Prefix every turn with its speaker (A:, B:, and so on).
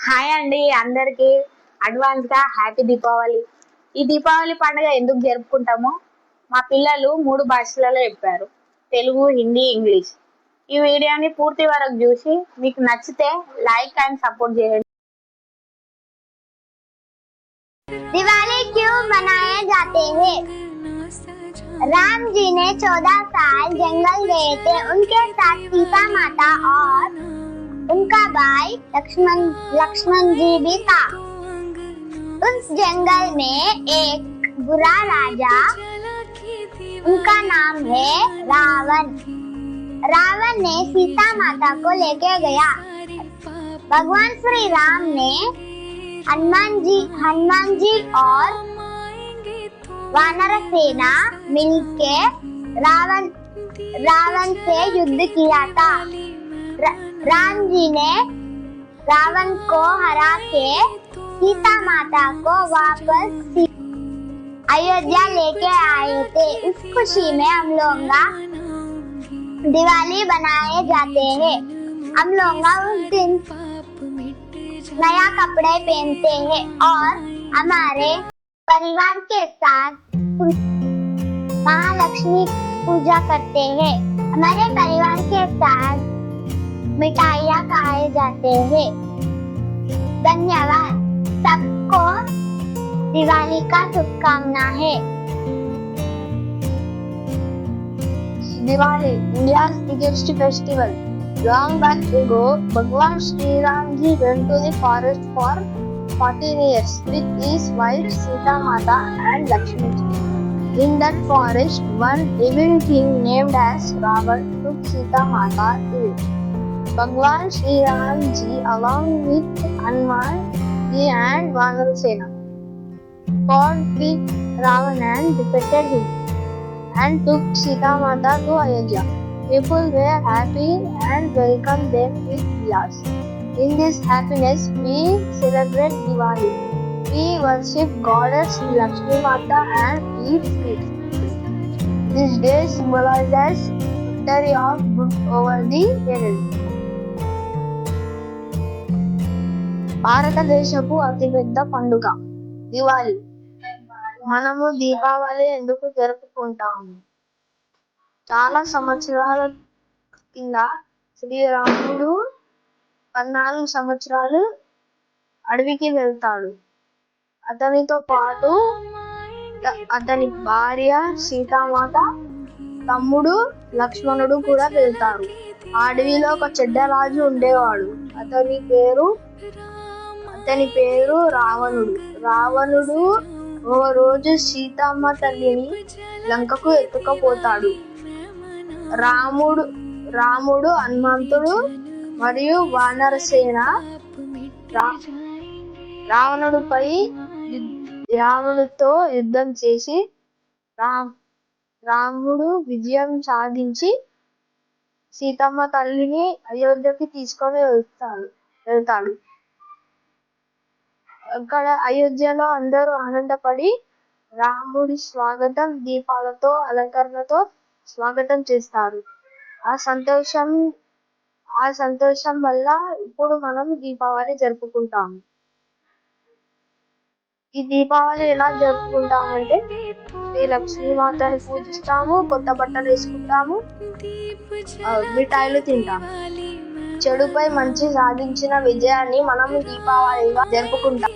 A: Hi అండి అందరికి advance గా హ్యాపీ దీపావళి ఈ దీపావళి పండుగ ఎందుకు జరుపుకుంటామో మా పిల్లలు మూడు భాషలలో చెప్పారు తెలుగు హిందీ ఇంగ్లీష్ ఈ వీడియోని పూర్తి వరకు చూసి మీకు నచ్చితే లైక్ అండ్ సపోర్ట్ చేయండి
B: दिवाली क्यों मनाए जाते हैं राम जी ने चौदह साल जंगल गए थे उनके साथ सीता माता और उनका भाई लक्ष्मण लक्ष्मण जी भी था उस जंगल में एक बुरा राजा, उनका नाम है रावण। रावण ने सीता माता को लेके गया। भगवान श्री राम ने हनुमान जी हनुमान जी और वानर सेना मिलके रावण रावण से युद्ध किया था। राम जी ने रावण को हरा के सीता माता को वापस अयोध्या लेके आए थे। इस खुशी में हम लोग दिवाली बनाए जाते हैं। हम लोग उस दिन नया कपड़े पहनते हैं और हमारे परिवार के साथ महालक्ष्मी पूजा करते हैं। हमारे परिवार के साथ मिठाइयाँ खाए जाते हैं। धन्यवाद। सबको दिवाली का शुभकामना है।
C: Diwali India biggest festival. Long back go Bhagwan Shri Ram ji run to forest for fourteen years. With is wild Sita Mata and Lakshmi ji. In that forest, one evil king named as Ravan took Sita Mata ill. Bhagwan Sri Ram ji along with Hanuman ji and Vanarasena fought with Ravan and defeated him and took Sita Mata to Ayodhya. People were happy and welcomed them with diyas. In this happiness, we celebrate Diwali. We worship Goddess Lakshmi Mata and eat sweets. This day symbolizes victory of good over the evil. భారతదేశపు అతిపెద్ద పండుగ దివాళి. మనము దీపావళి ఎందుకు జరుపుకుంటాము? చాలా సంవత్సరాల కింద శ్రీరాముడు పద్నాలుగు సంవత్సరాలు అడవికి వెళ్తాడు. అతనితో పాటు అతని భార్య సీతామాత తమ్ముడు లక్ష్మణుడు కూడా వెళ్తారు. ఆ అడవిలో ఒక చెడ్డ రాజు ఉండేవాడు. అతని పేరు అతని పేరు రావణుడు. రావణుడు ఓ రోజు సీతమ్మ తల్లిని లంకకు ఎత్తుకపోతాడు. రాముడు రాముడు హనుమంతుడు మరియు వానరసేన రా- రావణుడిపై యుద్- రావణుడితో యుద్ధం చేసి రా రాముడు విజయం సాధించి సీతమ్మ తల్లిని అయోధ్యకి తీసుకొని వెళ్తాడు వెళ్తాడు. అక్కడ అయోధ్యలో అందరూ ఆనందపడి రాముడి స్వాగతం దీపాలతో అలంకరణతో స్వాగతం చేస్తారు. ఆ సంతోషం ఆ సంతోషం వల్ల ఇప్పుడు మనం దీపావళి జరుపుకుంటాము. ఈ దీపావళి ఎలా జరుపుకుంటామంటే శ్రీ లక్ష్మీమాతని పూజిస్తాము కొత్త బట్టలు వేసుకుంటాము మిఠాయిలు తింటాము. చెడుపై మంచి సాధించిన విజయాన్ని మనం దీపావళిగా జరుపుకుంటాం.